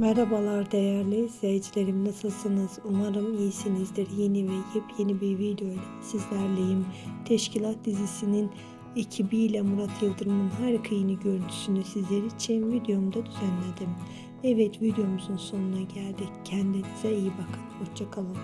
Merhabalar değerli izleyicilerim nasılsınız? Umarım iyisinizdir. Yeni ve yepyeni bir video ile sizlerleyim. Teşkilat dizisinin ekibiyle Murat Yıldırım'ın harika yeni görüntüsünü sizler için videomda düzenledim. Evet videomuzun sonuna geldik. Kendinize iyi bakın. Hoşçakalın.